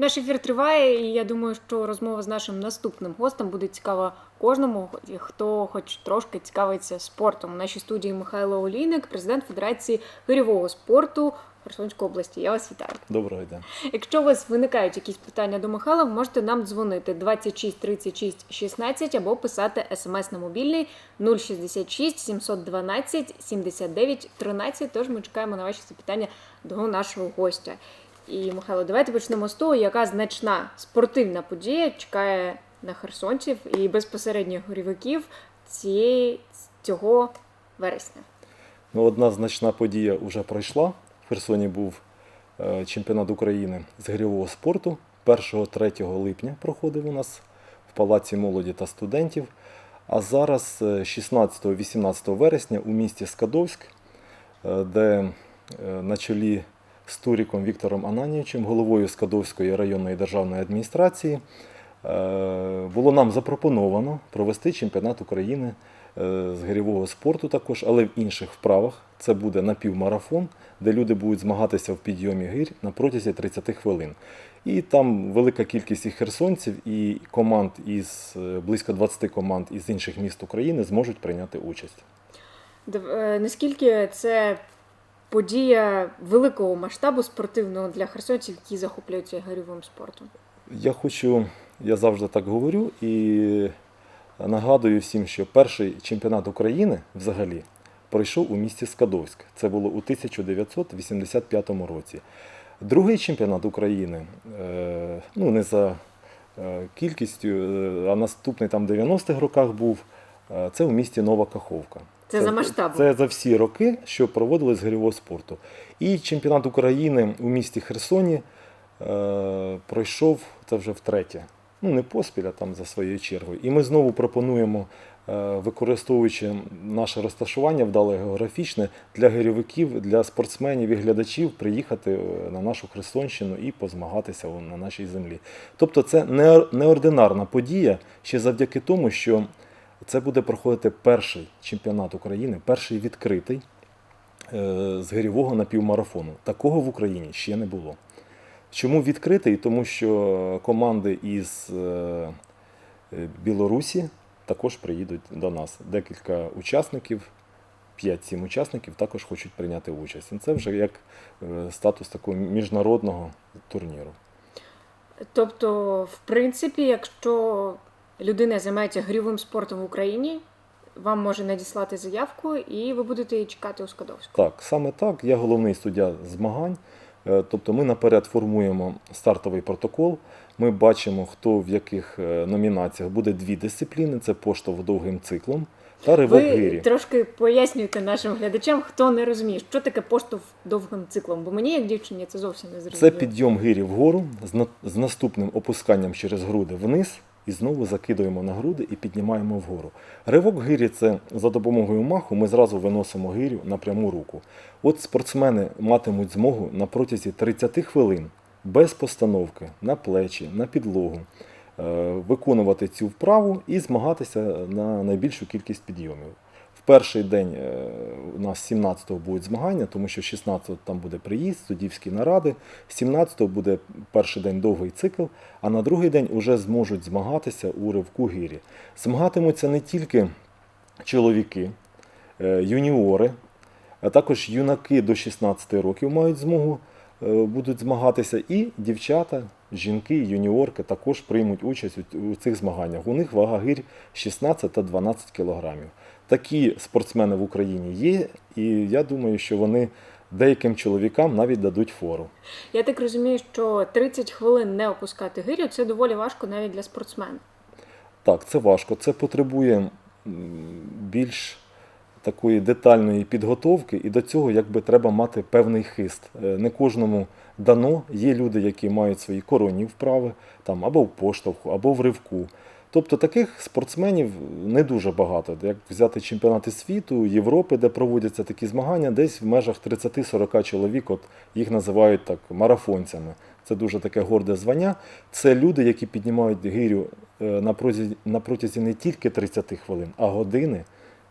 Наш ефір триває, і я думаю, що розмова з нашим наступним гостем буде цікава кожному, хто хоч трошки цікавиться спортом. У нашій студії Михайло Олійник, президент Федерації гирьового спорту Херсонської області. Я вас вітаю. Доброго дня. Якщо у вас виникають якісь питання до Михайла, ви можете нам дзвонити 26 36 16 або писати смс на мобільний 066 712 79 13. Тож ми чекаємо на ваші запитання до нашого гостя. І Михайло, давайте почнемо з того, яка значна спортивна подія чекає на херсонців і безпосередньо горівиків цієї цього вересня. Ну, одна значна подія вже пройшла. В Херсоні був е, чемпіонат України з гирьового спорту. 1-3 липня проходив у нас в Палаці молоді та студентів. А зараз, е, 16-18 вересня, у місті Скадовськ, е, де е, на чолі з Туріком Віктором Ананійовичем, головою Скадовської районної державної адміністрації, е, було нам запропоновано провести чемпіонат України е, з гирьового спорту також, але в інших вправах. Це буде напівмарафон, де люди будуть змагатися в підйомі гирь на протязі 30 хвилин. І там велика кількість і херсонців, і команд із е, близько 20 команд із інших міст України зможуть прийняти участь. Наскільки це подія великого масштабу спортивного для херсонців, які захоплюються гирьовим спортом? Я хочу, я завжди так говорю і нагадую всім, що перший чемпіонат України взагалі пройшов у місті Скадовськ. Це було у 1985 році. Другий чемпіонат України, е, ну не за е, кількістю, е, а наступний там в 90-х роках був, це у місті Нова Каховка. Це за масштабом. Це за всі роки, що проводили з гирьового спорту. І чемпіонат України у місті Херсоні е, пройшов це вже втретє. Ну, не поспіль, а там за своєю чергою. І ми знову пропонуємо, е, використовуючи наше розташування вдале географічне, для гирьовиків, для спортсменів і глядачів приїхати е, на нашу Херсонщину і позмагатися на нашій землі. Тобто це неординарна подія ще завдяки тому, що це буде проходити перший чемпіонат України, перший відкритий е, з гирьового напівмарафону. Такого в Україні ще не було. Чому відкритий? Тому що команди із е, е, Білорусі також приїдуть до нас. Декілька учасників, 5-7 учасників також хочуть прийняти участь. Це вже як статус такого міжнародного турніру. Тобто, в принципі, якщо людина займається гирьовим спортом в Україні, вам може надіслати заявку, і ви будете її чекати у Скадовську. Так, саме так. Я головний суддя змагань. Е, Тобто ми наперед формуємо стартовий протокол. Ми бачимо, хто в яких е, номінаціях буде дві дисципліни: це поштовх довгим циклом та ривок Ви гирі. трошки пояснюєте нашим глядачам, хто не розуміє, що таке поштовх довгим циклом, бо мені, як дівчині, це зовсім не Це підйом гирі вгору з наступним опусканням через груди вниз. І знову закидуємо на груди і піднімаємо вгору. Ривок гирі це за допомогою маху ми зразу виносимо гирю на пряму руку. От спортсмени матимуть змогу на протязі 30 хвилин без постановки на плечі, на підлогу е, виконувати цю вправу і змагатися на найбільшу кількість підйомів. Перший день е, у нас 17-го будуть змагання, тому що 16-го там буде приїзд, суддівські наради. 17-го буде перший день довгий цикл, а на другий день вже зможуть змагатися у ривку гирі. Змагатимуться не тільки чоловіки, е, юніори, а також юнаки до 16 років мають змогу е, будуть змагатися, і дівчата, жінки, юніорки також приймуть участь у цих змаганнях. У них вага гирь 16 та 12 кілограмів. Такі спортсмени в Україні є, і я думаю, що вони деяким чоловікам навіть дадуть фору. Я так розумію, що 30 хвилин не опускати гирю це доволі важко навіть для спортсмена. Так, це важко. Це потребує більш такої детальної підготовки, і до цього якби треба мати певний хист. Е, Не кожному дано. Є люди, які мають свої коронні вправи, там або в поштовху, або в ривку. Тобто таких спортсменів не дуже багато. Як взяти чемпіонати світу, Європи, де проводяться такі змагання, десь в межах 30-40 чоловік, от їх називають так марафонцями. Це дуже таке горде звання. Це люди, які піднімають гирю е, на протязі, не тільки 30 хвилин, а години,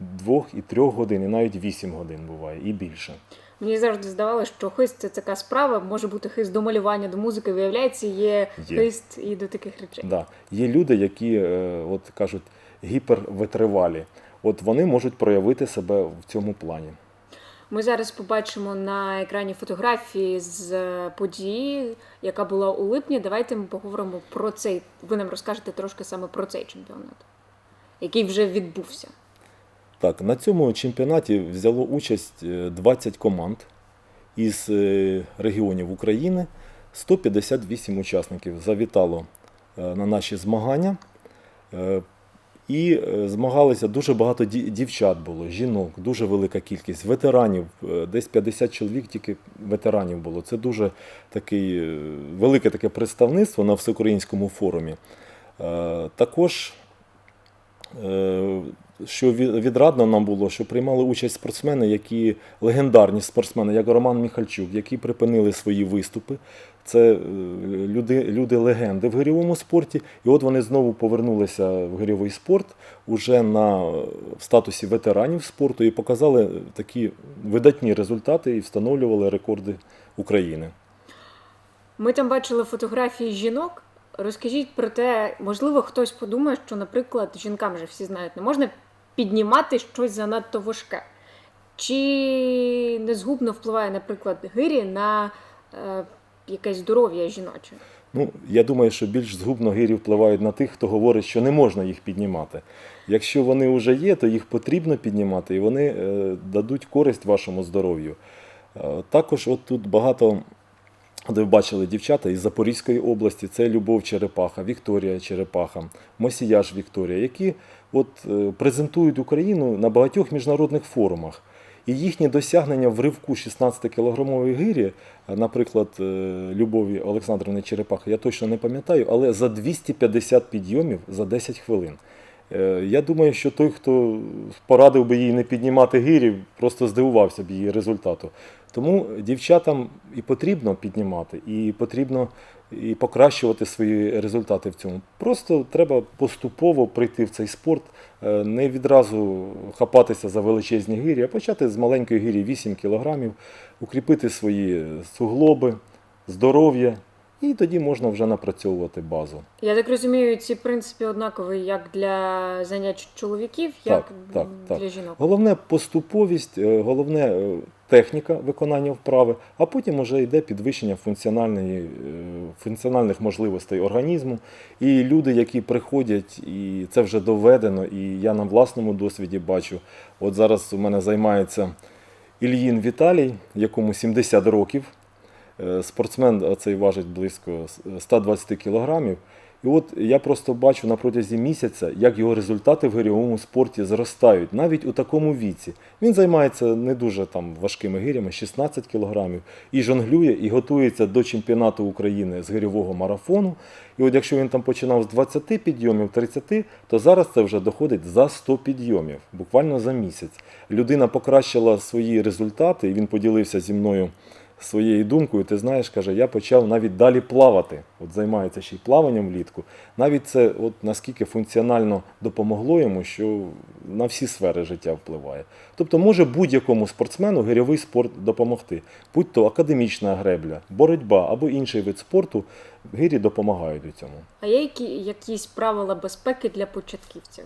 двох і трьох годин, і навіть 8 годин буває, і більше. Мені завжди здавалося, що хист це така справа, може бути хист до малювання, до музики, виявляється, є, Є. хист і до таких речей. Да. Є люди, які е, от кажуть гіпервитривалі. От вони можуть проявити себе в цьому плані. Ми зараз побачимо на екрані фотографії з е, події, яка була у липні. Давайте ми поговоримо про цей. Ви нам розкажете трошки саме про цей чемпіонат, який вже відбувся. Так, на цьому чемпіонаті взяло участь е, 20 команд із е, регіонів України. 158 учасників завітало е, на наші змагання. Е, І е, змагалися дуже багато дівчат було, жінок, дуже велика кількість, ветеранів, е, десь 50 чоловік тільки ветеранів було. Це дуже такий, е, велике таке представництво на всеукраїнському форумі. Е, Також Е, що відрадно нам було, що приймали участь спортсмени, які легендарні спортсмени, як Роман Міхальчук, які припинили свої виступи. Це е, люди, люди легенди в гирьовому спорті. І от вони знову повернулися в гирьовий спорт уже на в статусі ветеранів спорту і показали такі видатні результати і встановлювали рекорди України. Ми там бачили фотографії жінок. Розкажіть про те, можливо, хтось подумає, що, наприклад, жінкам вже всі знають, не можна піднімати щось занадто важке. Чи не згубно впливає, наприклад, гирі на е, якесь здоров'я жіноче? Ну, я думаю, що більш згубно гирі впливають на тих, хто говорить, що не можна їх піднімати. Якщо вони вже є, то їх потрібно піднімати, і вони е, дадуть користь вашому здоров'ю. Е, також от тут багато, де ви бачили дівчата із Запорізької області, це Любов Черепаха, Вікторія Черепаха, Мосіяж Вікторія, які от, е, презентують Україну на багатьох міжнародних форумах. І їхні досягнення в ривку 16-кілограмової гирі, е, наприклад, е, Любові Олександрівни Черепахи, я точно не пам'ятаю, але за 250 підйомів за 10 хвилин. Е, Я думаю, що той, хто порадив би їй не піднімати гирі, просто здивувався б її результату. Тому дівчатам і потрібно піднімати, і потрібно і покращувати свої результати в цьому. Просто треба поступово прийти в цей спорт, е, не відразу хапатися за величезні гирі, а почати з маленької гирі 8 кілограмів, укріпити свої суглоби, здоров'я, і тоді можна вже напрацьовувати базу. Я так розумію, ці принципи однакові як для занять чоловіків, як так, так. для жінок. Головне поступовість, е, головне е, техніка виконання вправи, а потім вже йде підвищення е, функціональних можливостей організму. І люди, які приходять, і це вже доведено, і я на власному досвіді бачу. От зараз у мене займається Ільїн Віталій, якому 70 років. Е, Спортсмен цей важить близько 120 кілограмів. І от я просто бачу на протязі місяця, як його результати в гирьовому спорті зростають, навіть у такому віці. Він займається не дуже там важкими гирями, 16 кілограмів, і жонглює, і готується до чемпіонату України з гирьового марафону. І от якщо він там починав з 20 підйомів, 30, то зараз це вже доходить за 100 підйомів, буквально за місяць. Людина покращила свої результати, і він поділився зі мною своєю думкою, ти знаєш, каже, я почав навіть далі плавати. От займається ще й плаванням влітку. Навіть це от наскільки функціонально допомогло йому, що на всі сфери життя впливає. Тобто може будь-якому спортсмену гирьовий спорт допомогти, будь то академічна гребля, боротьба або інший вид спорту, гирі допомагають у цьому. А є які, якісь правила безпеки для початківців?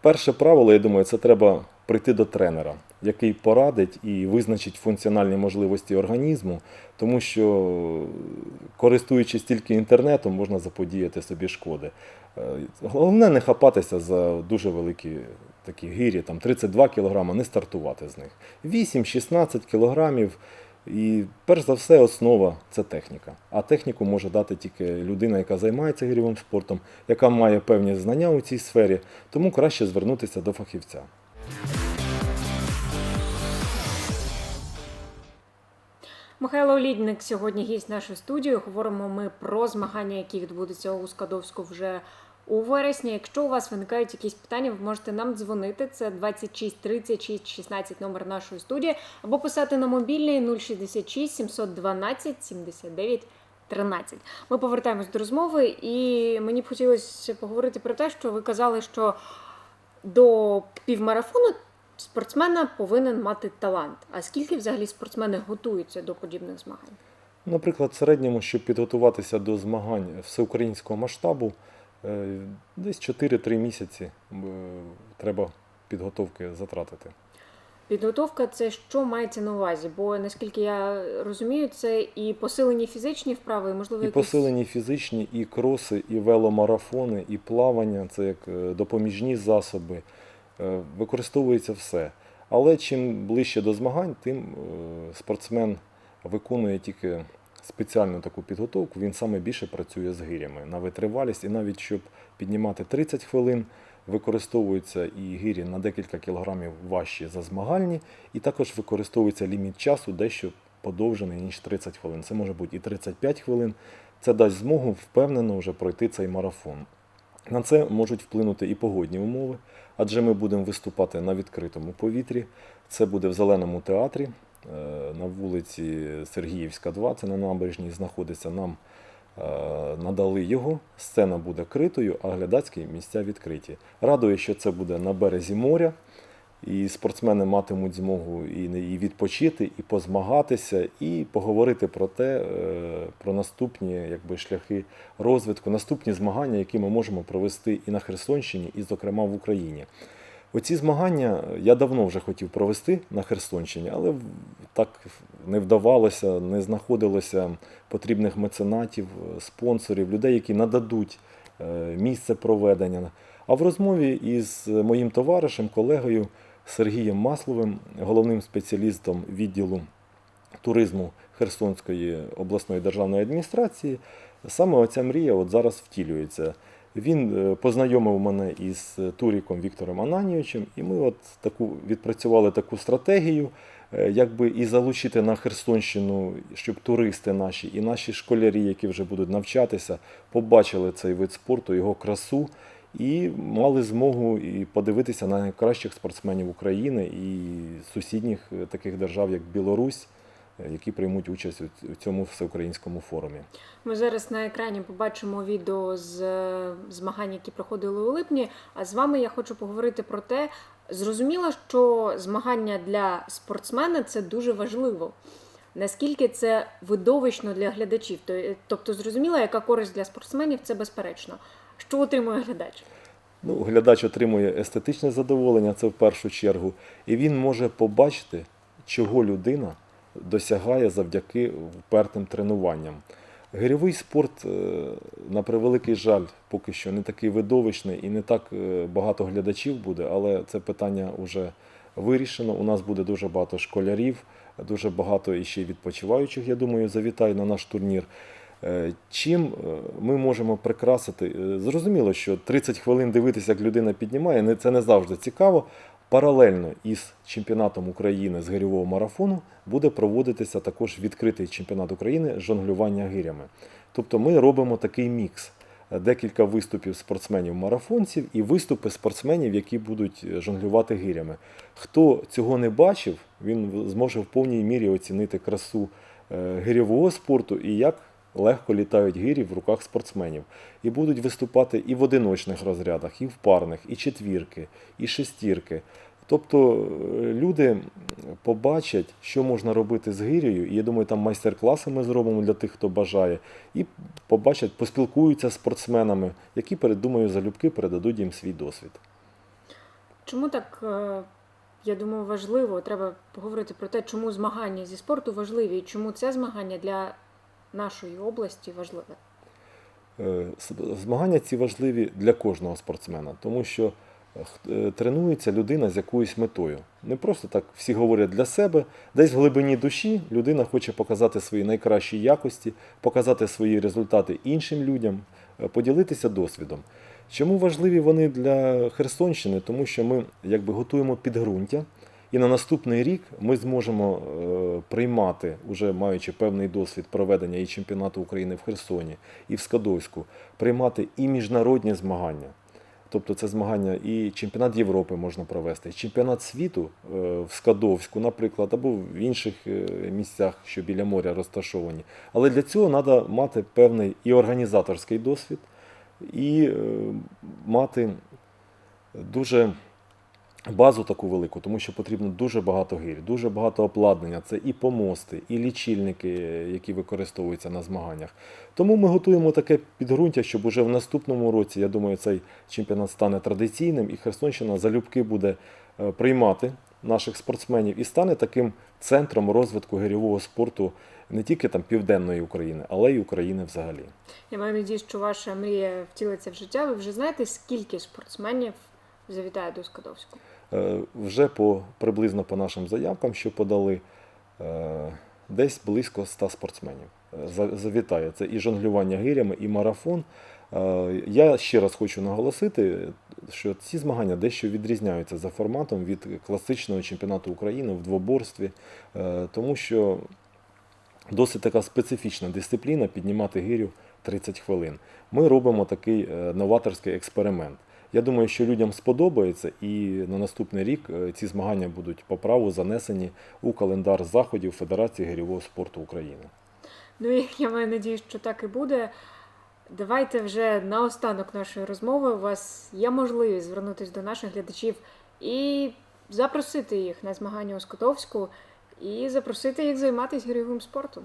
Перше правило, я думаю, це треба прийти до тренера, який порадить і визначить функціональні можливості організму, тому що користуючись тільки інтернетом, можна заподіяти собі шкоди. Е, Головне не хапатися за дуже великі такі гирі, там 32 кг, не стартувати з них. 8-16 кілограмів. І перш за все, основа це техніка. А техніку може дати тільки людина, яка займається гірьовим спортом, яка має певні знання у цій сфері, тому краще звернутися до фахівця. Михайло Лідник сьогодні гість нашої студії. Говоримо ми про змагання, які відбудуться у Скадовську вже у вересні. Якщо у вас виникають якісь питання, ви можете нам дзвонити. Це 26 36 16 номер нашої студії, або писати на мобільний 066 712 79 13. Ми повертаємось до розмови, і мені б хотілося поговорити про те, що ви казали, що до півмарафону спортсмена повинен мати талант. А скільки взагалі спортсмени готуються до подібних змагань? Наприклад, в середньому, щоб підготуватися до змагань всеукраїнського масштабу, е, десь 4-3 місяці е, треба підготовки затратити. Підготовка це що мається на увазі? Бо наскільки я розумію, це і посилені фізичні вправи, і можливо І якісь... посилені фізичні, і кроси, і веломарафони, і плавання це як е, допоміжні засоби. Е, Використовується все. Але чим ближче до змагань, тим е, спортсмен виконує тільки спеціальну таку підготовку. Він саме більше працює з гирями на витривалість, і навіть щоб піднімати 30 хвилин, використовуються і гирі на декілька кілограмів важчі за змагальні, і також використовується ліміт часу дещо подовжений, ніж 30 хвилин. Це може бути і 35 хвилин. Це дасть змогу впевнено вже пройти цей марафон. На це можуть вплинути і погодні умови, адже ми будемо виступати на відкритому повітрі. Це буде в зеленому театрі е, на вулиці Сергіївська, 2, це на набережній знаходиться. Нам надали його. Сцена буде критою, а глядацькі місця відкриті. Радує, що це буде на березі моря. І спортсмени матимуть змогу і, відпочити, і позмагатися, і поговорити про те, е, про наступні якби, шляхи розвитку, наступні змагання, які ми можемо провести і на Херсонщині, і, зокрема, в Україні. Оці змагання я давно вже хотів провести на Херсонщині, але так не вдавалося, не знаходилося потрібних меценатів, спонсорів, людей, які нададуть е, місце проведення. А в розмові із моїм товаришем, колегою Сергієм Масловим, головним спеціалістом відділу туризму Херсонської обласної державної адміністрації, саме оця мрія от зараз втілюється. Він е, познайомив мене із Туріком Віктором Ананійовичем, і ми от таку відпрацювали таку стратегію, якби і залучити на Херсонщину, щоб туристи наші і наші школярі, які вже будуть навчатися, побачили цей вид спорту, його красу і мали змогу і подивитися на найкращих спортсменів України і сусідніх е, таких держав, як Білорусь, е, які приймуть участь у цьому всеукраїнському форумі. Ми зараз на екрані побачимо відео з е, змагань, які проходили у липні. А з вами я хочу поговорити про те, зрозуміло, що змагання для спортсмена це дуже важливо. Наскільки це видовищно для глядачів? Тобто, зрозуміло, яка користь для спортсменів, це безперечно. Що отримує глядач? Ну, глядач отримує естетичне задоволення, це в першу чергу, і він може побачити, чого людина досягає завдяки впертим тренуванням. Гирьовий спорт, е, на превеликий жаль, поки що не такий видовищний і не так е, багато глядачів буде, але це питання вже вирішено. У нас буде дуже багато школярів, дуже багато іще відпочиваючих, я думаю, завітає на наш турнір. Е, Чим ми можемо прикрасити? Зрозуміло, що 30 хвилин дивитися, як людина піднімає, це не завжди цікаво. Паралельно із чемпіонатом України з гирьового марафону буде проводитися також відкритий чемпіонат України з жонглювання гирями. Тобто ми робимо такий мікс. Декілька виступів спортсменів-марафонців і виступи спортсменів, які будуть е, жонглювати гирями. Хто цього не бачив, він зможе в повній мірі оцінити красу е, гирьового спорту і як легко літають гирі в руках спортсменів. І будуть виступати і в одиночних розрядах, і в парних, і четвірки, і шестірки. Тобто е, люди побачать, що можна робити з гирею, і я думаю, там майстер-класи ми зробимо для тих, хто бажає, і побачать, поспілкуються з спортсменами, які передумаю залюбки передадуть їм свій досвід. Чому так, е, я думаю, важливо? Треба поговорити про те, чому змагання зі спорту важливі, і чому це змагання для нашої області важливе. Е, Змагання ці важливі для кожного спортсмена, тому що е, е, тренується людина з якоюсь метою. Не просто так всі говорять для себе, десь в глибині душі людина хоче показати свої найкращі якості, показати свої результати іншим людям, поділитися досвідом. Чому важливі вони для Херсонщини? Тому що ми якби готуємо підґрунтя, і на наступний рік ми зможемо е, приймати, уже маючи певний досвід проведення і чемпіонату України в Херсоні, і в Скадовську, приймати і міжнародні змагання. Тобто це змагання і чемпіонат Європи можна провести, і чемпіонат світу е, в Скадовську, наприклад, або в інших е, місцях, що біля моря розташовані. Але для цього треба мати певний і організаторський досвід, і мати дуже базу таку велику, тому що потрібно дуже багато гирь, дуже багато обладнання. Це і помости, і лічильники, які використовуються на змаганнях. Тому ми готуємо таке підґрунтя, щоб уже в наступному році, я думаю, цей чемпіонат стане традиційним, і Херсонщина залюбки буде е, приймати наших спортсменів і стане таким центром розвитку гирьового спорту не тільки там південної України, але й України взагалі. Я маю надію, що ваша мрія втілиться в життя. Ви вже знаєте, скільки спортсменів завітає до Скадовського? Е, Вже по приблизно по нашим заявкам, що подали, е, десь близько 100 спортсменів. Е, Завітає це і жонглювання гирями, і марафон. Я ще раз хочу наголосити, що ці змагання дещо відрізняються за форматом від класичного чемпіонату України в двоборстві, тому що досить така специфічна дисципліна піднімати гирю 30 хвилин. Ми робимо такий новаторський експеримент. Я думаю, що людям сподобається, і на наступний рік е, ці змагання будуть по праву занесені у календар заходів Федерації гирьового спорту України. Ну і я маю надію, що так і буде. Давайте вже наостанок нашої розмови. У вас є можливість звернутися до наших глядачів і запросити їх на змагання у Скотовську і запросити їх займатися гірьовим спортом.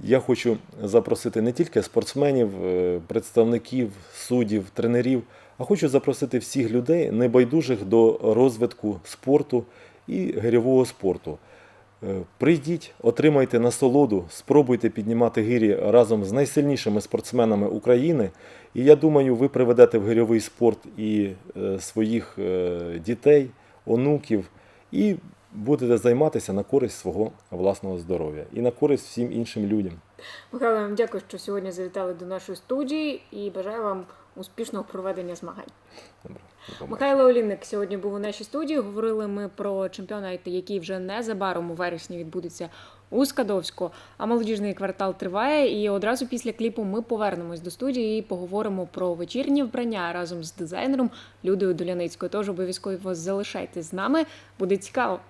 Я хочу запросити не тільки спортсменів, е, представників, суддів, тренерів, а хочу запросити всіх людей, небайдужих до розвитку спорту і гирьового спорту. Е, Прийдіть, отримайте насолоду, спробуйте піднімати гирі разом з найсильнішими спортсменами України. І я думаю, ви приведете в гирьовий спорт і е, своїх е, дітей, онуків, і будете займатися на користь свого власного здоров'я і на користь всім іншим людям. Михайло, вам дякую, що сьогодні завітали до нашої студії і бажаю вам успішного проведення змагань. Добре, до. Михайло Олійник сьогодні був у нашій студії. Говорили ми про чемпіонат, який вже незабаром у вересні відбудеться у Скадовську. А молодіжний квартал триває. І одразу після кліпу ми повернемось до студії і поговоримо про вечірні вбрання разом з дизайнером Людою Доляницькою. Тож обов'язково залишайтесь з нами, буде цікаво.